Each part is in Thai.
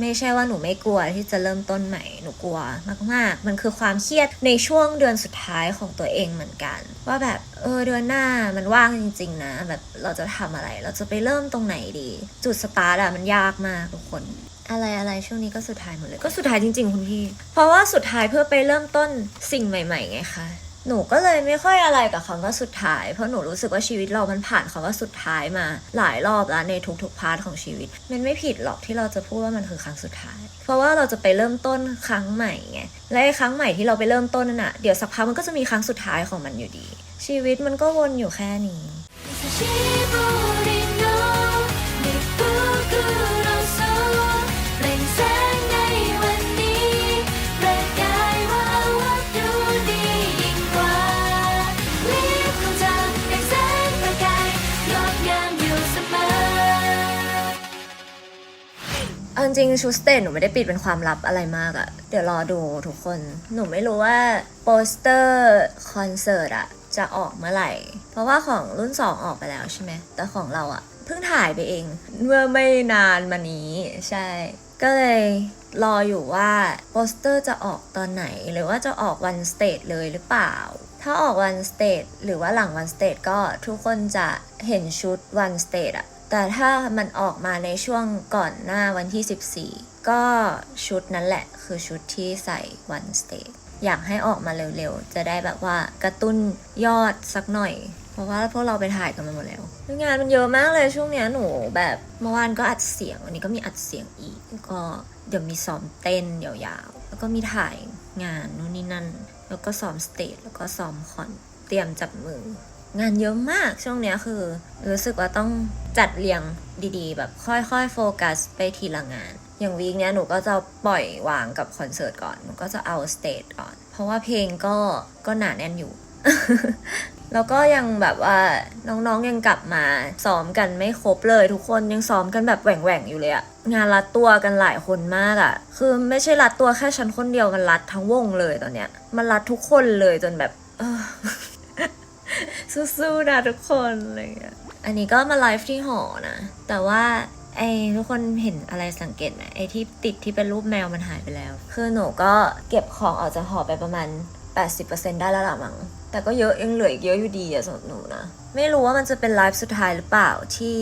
ไม่ใช่ว่าหนูไม่กลัวที่จะเริ่มต้นใหม่หนูกลัวมาก ๆ มันคือความเครียดในช่วงเดือนสุดท้ายของตัวเองเหมือนกัน ว่าแบบเออเดือนหน้ามันว่างจริง ๆ นะ แบบเราจะทำอะไร เราจะไปเริ่มตรงไหนดี จุดสตาร์ทอะมันยากมากทุกคนอะไรอะไรช่วงนี้ก็สุดท้ายหมดเลย ก็สุดท้ายจริง ๆ คุณพี่ เพราะว่าสุดท้ายเพื่อไปเริ่มต้นสิ่งใหม่ ๆ ไงคะ หนูก็เลยไม่ค่อยอะไรกับคำว่าสุดท้าย เพราะหนูรู้สึกว่าชีวิตเรามันผ่านคำว่าสุดท้ายมา หลายรอบแล้วในทุกๆพาร์ทของชีวิต มันไม่ผิดหรอกที่เราจะพูดว่ามันคือครั้งสุดท้าย เพราะว่าเราจะไปเริ่มต้นครั้งใหม่ไงและครั้งใหม่ที่เราไปเริ่มต้นนั่นอะเดี๋ยวสักพักมันก็จะมีครั้งสุดท้ายของมันอยู่ดี ชีวิตมันก็วนอยู่แค่นี้ จริงชุดสเตทหนูไม่ได้ปิดเป็นความลับอะไรมากอะเดี๋ยวรอดูทุกคน หนูไม่รู้ว่าโปสเตอร์คอนเสิร์ตอะจะออกเมื่อไหร่ เพราะว่าของรุ่น 2 ออกไปแล้วใช่ไหม แต่ของเราอะเพิ่งถ่ายไปเอง เมื่อไม่นานมานี้ใช่ ก็เลยรออยู่ว่าโปสเตอร์จะออกตอนไหน หรือว่าจะออกวันสเตทเลยหรือเปล่า ถ้าออกวันสเตทหรือว่าหลังวันสเตทก็ทุกคนจะเห็นชุดวันสเตทอะ แต่ถ้ามันออกมาในช่วงก่อนหน้าวันที่ 14 ก็ชุดนั้นแหละคือชุดที่ใส่วันสเตจอยากให้ออกมาเร็วๆ จะได้แบบว่ากระตุ้นยอดสักหน่อย เพราะว่าพวกเราไปถ่ายกันมาหมดแล้ว งานมันเยอะมากเลยช่วงนี้หนูแบบเมื่อวานก็อัดเสียง วันนี้ก็มีอัดเสียงอีก ก็เดี๋ยวมีซ้อมเต้นยาวๆ แล้วก็มีถ่ายงานนู่นนี่นั่น แล้วก็ซ้อมสเตจแล้วก็ซ้อมคอน เตรียมจับมือ งานเยอะมากช่วงเนี้ยคือ รู้สึกว่าต้องจัดเรียงดีๆ แบบค่อยๆ โฟกัสไปทีละงาน อย่างวีคเนี้ยหนูก็จะปล่อยวางกับคอนเสิร์ตก่อนหนูก็จะเอาสเตจก่อน เพราะว่าเพลงก็ก็หนาแน่นอยู่ แล้วก็ยังแบบว่าน้องๆยังกลับมาซ้อมกันไม่ครบเลยทุกคนยังซ้อมกันแบบแหว่งๆอยู่เลยอะงานรัดตัวกันหลายคนมากอะคือไม่ใช่รัดตัวแค่ฉันคนเดียวมันรัดทั้งวงเลยตอนเนี้ย มันรัดทุกคนเลยจนแบบ เออ สู้ๆนะทุกคนอะไรอย่างเงี้ยอันนี้ก็มาไลฟ์ที่หอนะ แต่ว่าไอ้ทุกคนเห็นอะไรสังเกตไหมไอ้ที่ติดที่เป็นรูปแมวมันหายไปแล้ว คือหนูก็เก็บของออกจากหอไปประมาณ 80%ได้แล้วล่ะมั้งแต่ก็เยอะยังเหลืออีกเยอะอยู่ดีอะสำหรับหนูนะ ไม่รู้ว่ามันจะเป็นไลฟ์สุดท้ายหรือเปล่าที่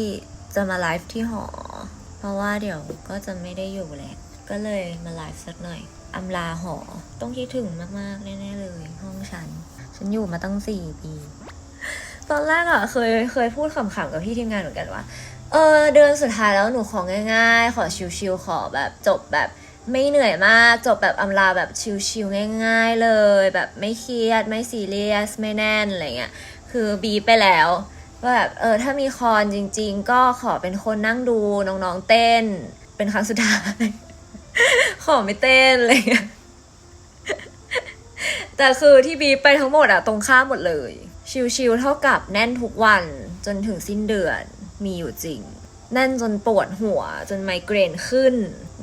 จะมาไลฟ์ที่หอ เพราะว่าเดี๋ยวก็จะไม่ได้อยู่แล้ว ก็เลยมาไลฟ์สักหน่อยอำลาหอ ต้องคิดถึงมากๆแน่ๆเลยห้องฉัน ฉันอยู่มาตั้งสี่ปี ตอนแรกอะเคยเคยพูดขำๆกับพี่ทีมงานเหมือนกันว่า เออเดือนสุดท้ายแล้วหนูของง่ายๆ ขอชิวๆขอแบบจบแบบไม่เหนื่อยมากจบแบบอำลาแบบชิวๆง่าย ๆเลย แบบไม่เครียดไม่ซีเรียสไม่แน่นอะไรเงี้ยคือบีไปแล้วว่าแบบเออถ้ามีคอนจริง ๆ ก็ขอเป็นคนนั่งดูน้องๆเต้น เป็นครั้งสุดท้าย ขอไม่เต้นอะไรเงี้ย แต่คือที่บีไปทั้งหมดอะตรงข้ามหมดเลย ชิวๆเท่ากับแน่นทุกวันจนถึงสิ้นเดือนมีอยู่จริง แน่นจนปวดหัว จนไมเกรนขึ้น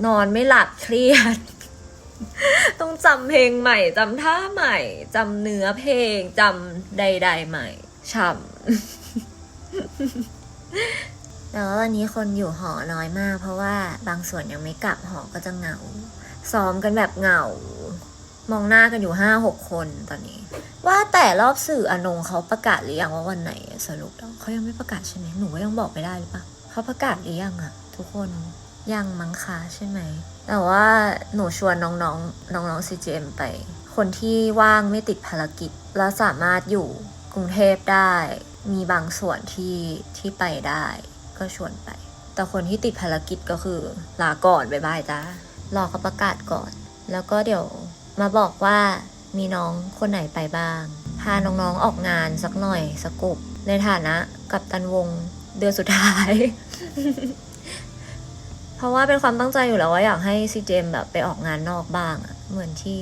นอนไม่หลับเครียด ต้องจำเพลงใหม่จำท่าใหม่จำเนื้อเพลงจำใด ๆ ใหม่ช่ำแต่ว่าวันนี้คนอยู่หอน้อยมาก เพราะว่าบางส่วนยังไม่กลับหอก็จะเหงา ซ้อมกันแบบเหงา มองหน้ากันอยู่ห้าหกคนตอนนี้ ว่าแต่รอบสื่ออนงเขาประกาศหรือยังว่าวันไหนสรุปแล้วเขายังไม่ประกาศใช่ไหมหนูก็ยังบอกไม่ได้หรือปล่าเขาประกาศหรือยังอะทุกคนยังมังคะใช่ไหม แต่ว่าหนูชวนน้องๆน้องๆ CGM ไป คนที่ว่างไม่ติดภารกิจ แล้วสามารถอยู่กรุงเทพได้ มีบางส่วนที่ที่ไปได้ ก็ชวนไป แต่คนที่ติดภารกิจก็คือลาก่อนบายบายจ้ารอเขาประกาศก่อน แล้วก็เดี๋ยว มาบอกว่ามีน้องคนไหนไปบ้าง พาน้องๆออกงานสักหน่อยสักกบในฐานะกับตันวงเดือนสุดท้าย เพราะว่าเป็นความตั้งใจอยู่แล้วว่าอยากให้ซีเจมแบบไปออกงานนอกบ้างอะเหมือนที่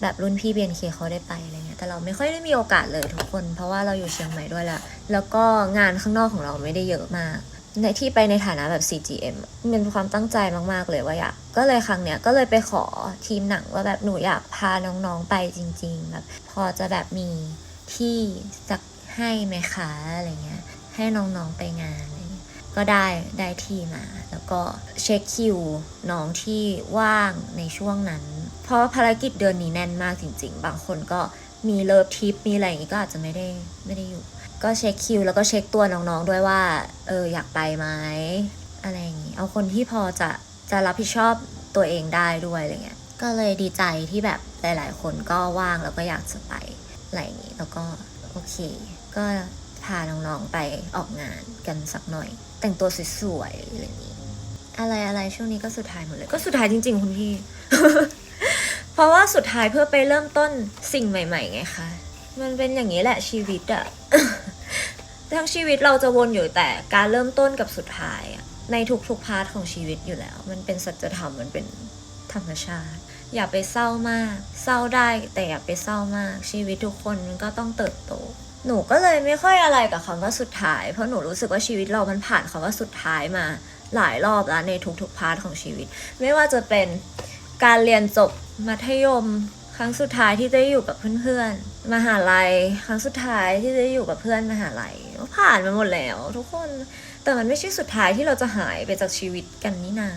แบบรุ่นพี่เบียนเคเขาได้ไปอะไรเงี้ยแต่เราไม่ค่อยได้มีโอกาสเลยทุกคน เพราะว่าเราอยู่เชียงใหม่ด้วยแหละแล้วก็งานข้างนอกของเราไม่ได้เยอะมาก ในที่ไปในฐานะแบบ CGM เป็นความตั้งใจมากๆเลยว่าอยาก ก็เลยครั้งเนี้ยก็เลยไปขอทีมหนังว่าแบบหนูอยากพาน้องๆไปจริง ๆ แบบ พอจะแบบมีที่สักให้ไหมคะอะไรเงี้ย ให้น้องๆไปงานอะไรเงี้ยก็ได้ได้ที่มา แล้วก็เช็คคิวน้องที่ว่างในช่วงนั้น เพราะภารกิจเดือนนี้แน่นมากจริง ๆ บางคนก็มีเลิฟทริปมีอะไรอย่างงี้ก็อาจจะไม่ได้ไม่ได้อยู่ ก็เช็คคิวแล้วก็เช็คตัวน้องๆด้วยว่า เอออยากไปไหมอะไรอย่างงี้ เอาคนที่พอจะจะรับผิดชอบตัวเองได้ด้วยอะไรเงี้ย ก็เลยดีใจที่แบบหลาย ๆ คนก็ว่างแล้วก็อยากจะไปอะไรอย่างงี้ แล้วก็โอเค ก็พาน้องๆไปออกงานกันสักหน่อย แต่งตัวสวยๆอะไรอย่างงี้ อะไรอะไรช่วงนี้ก็สุดท้ายหมดเลย ก็สุดท้ายจริง ๆ คุณพี่ เพราะว่าสุดท้ายเพื่อไปเริ่มต้นสิ่งใหม่ ๆ ไงคะ มันเป็นอย่างนี้แหละชีวิตอะ ทั้งชีวิตเราจะวนอยู่แต่การเริ่มต้นกับสุดท้ายอะในทุกๆพาร์ทของชีวิตอยู่แล้ว มันเป็นสัจธรรมมันเป็นธรรมชาติ อย่าไปเศร้ามาก เศร้าได้แต่อย่าไปเศร้ามาก ชีวิตทุกคนมันก็ต้องเติบโต หนูก็เลยไม่ค่อยอะไรกับคำว่าสุดท้าย เพราะหนูรู้สึกว่าชีวิตเรามันผ่านคำว่าสุดท้ายมาหลายรอบแล้วในทุกๆพาร์ทของชีวิต ไม่ว่าจะเป็นการเรียนจบมัธยม ครั้งสุดท้ายที่ได้อยู่กับเพื่อนๆมหาลัย ครั้งสุดท้ายที่ได้อยู่กับเพื่อนมหาลัยก็ผ่านมาหมดแล้ว ทุกคนแต่มันไม่ใช่สุดท้ายที่เราจะหายไปจากชีวิตกันนี่นา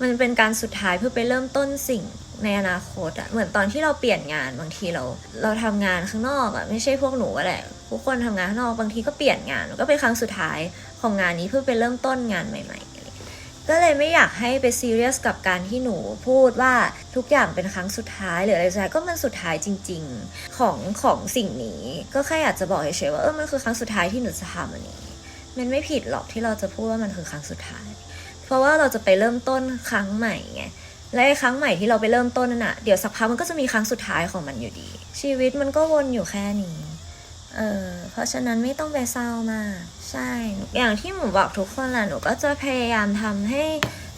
มันเป็นการสุดท้ายเพื่อไปเริ่มต้นสิ่งในอนาคตอะเหมือนตอนที่เราเปลี่ยนงานบางทีเรา เราทำงานข้างนอกอะไม่ใช่พวกหนูก็แหละทุกคนทำงานข้างนอกบางทีก็เปลี่ยนงานมันก็เป็นครั้งสุดท้ายของงานนี้เพื่อไปเริ่มต้นงานใหม่ ๆ ก็เลยไม่อยากให้ไปซีเรียสกับการที่หนูพูดว่าทุกอย่างเป็นครั้งสุดท้ายหรืออะไรสุดท้ายก็มันสุดท้ายจริง ๆ ของของสิ่งนี้ ก็แค่อยากจะบอกเฉยๆว่าเออมันคือครั้งสุดท้ายที่หนูจะทำอันนี้ มันไม่ผิดหรอกที่เราจะพูดว่ามันคือครั้งสุดท้าย เพราะว่าเราจะไปเริ่มต้นครั้งใหม่ไงและไอ้ครั้งใหม่ที่เราไปเริ่มต้นนั่นน่ะเดี๋ยวสักพักมันก็จะมีครั้งสุดท้ายของมันอยู่ดี ชีวิตมันก็วนอยู่แค่นี้ เออเพราะฉะนั้นไม่ต้องไปเศร้ามาก ใช่ อย่างที่หนูบอกทุกคนแหละหนูก็จะพยายามทำให้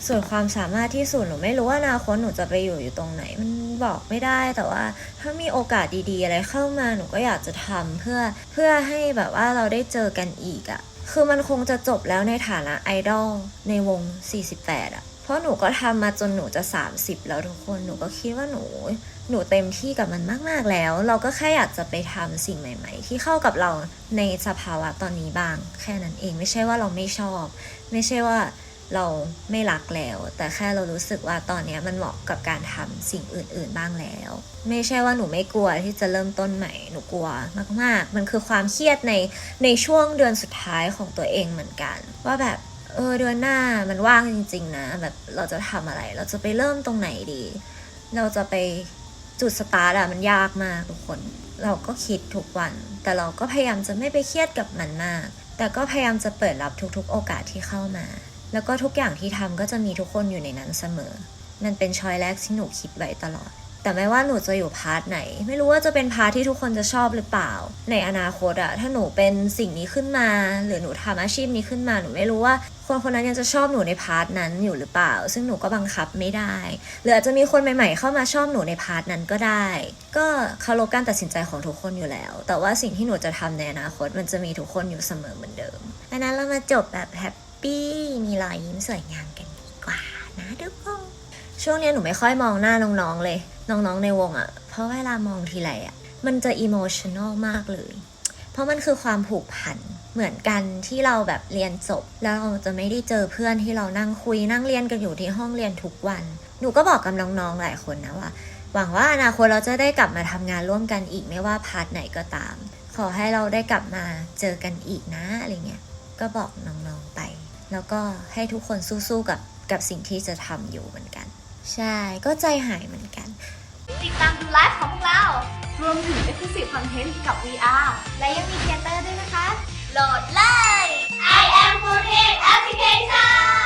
ส่วนความสามารถที่สุดหนูไม่รู้ว่าอนาคตหนูจะไปอยู่อยู่ตรงไหน มันบอกไม่ได้แต่ว่าถ้ามีโอกาสดีๆ อะไรเข้ามาหนูก็อยากจะทำเพื่อเพื่อให้แบบว่าเราได้เจอกันอีกอะคือมันคงจะจบแล้วในฐานะไอดอลในวง 48อะเพราะหนูก็ทำมาจนหนูจะ 30 แล้วทุกคนหนูก็คิดว่าหนู หนูเต็มที่กับมันมาก ๆ แล้ว เราก็แค่อยากจะไปทำสิ่งใหม่ ๆ ที่เข้ากับเราในสภาวะตอนนี้บ้าง แค่นั้นเองไม่ใช่ว่าเราไม่ชอบ ไม่ใช่ว่าเราไม่รักแล้ว แต่แค่เรารู้สึกว่าตอนนี้มันเหมาะกับการทำสิ่งอื่น ๆ บ้างแล้ว ไม่ใช่ว่าหนูไม่กลัวที่จะเริ่มต้นใหม่ หนูกลัวมาก ๆ มันคือความเครียดในในช่วงเดือนสุดท้ายของตัวเองเหมือนกัน ว่าแบบเออเดือนหน้ามันว่างจริง ๆ นะ แบบเราจะทำอะไร เราจะไปเริ่มตรงไหนดี เราจะไป จุดสตาร์ทอะมันยากมากทุกคน เราก็คิดทุกวัน แต่เราก็พยายามจะไม่ไปเครียดกับมันมาก แต่ก็พยายามจะเปิดรับทุกๆ โอกาสที่เข้ามา แล้วก็ทุกอย่างที่ทำก็จะมีทุกคนอยู่ในนั้นเสมอ มันเป็นชอยแรกที่หนูคิดไว้ตลอด แต่ไม่ว่าหนูจะอยู่พาร์ทไหน ไม่รู้ว่าจะเป็นพาร์ทที่ทุกคนจะชอบหรือเปล่า ในอนาคตอะถ้าหนูเป็นสิ่งนี้ขึ้นมา หรือหนูทำอาชีพนี้ขึ้นมาหนูไม่รู้ว่าคนคนนั้นยังจะชอบหนูในพาร์ทนั้นอยู่หรือเปล่า ซึ่งหนูก็บังคับไม่ได้ หรืออาจจะมีคนใหม่ๆ เข้ามาชอบหนูในพาร์ทนั้นก็ได้ ก็เคารพการตัดสินใจของทุกคนอยู่แล้ว แต่ว่าสิ่งที่หนูจะทำในอนาคตมันจะมีทุกคนอยู่เสมอเหมือนเดิมอันนั้นเรามาจบแบบแฮปปี้มีรอยยิ้มสวยงามกันดีกว่านะทุกคนช่วงนี้หนูไม่ค่อยมองหน้าน้องๆเลย น้องๆในวงอะ่ะเพราะเวลามองทีไรอะ่ะมันจะอิโมชันอลมากเลย เพราะมันคือความผูกพันเหมือนกันที่เราแบบเรียนจบ แล้วเราจะไม่ได้เจอเพื่อนที่เรานั่งคุยนั่งเรียนกันอยู่ที่ห้องเรียนทุกวัน หนูก็บอกกับน้องๆหลายคนนะว่า หวังว่าอนาคตเราจะได้กลับมาทำงานร่วมกันอีกไม่ว่าพาร์ทไหนก็ตาม ขอให้เราได้กลับมาเจอกันอีกนะอะไรเงี้ยก็บอกน้องๆไป แล้วก็ให้ทุกคนสู้ๆกับกับสิ่งที่จะทำอยู่เหมือนกัน ใช่ ก็ใจหายเหมือนกัน ติดตามดูไลฟ์ของพวกเรา รวมถึงเอ็กซ์คลูซีฟคอนเทนต์กับ VR และยังมีเทเตอร์ด้วยนะคะ โหลดเลย I am f o o d Application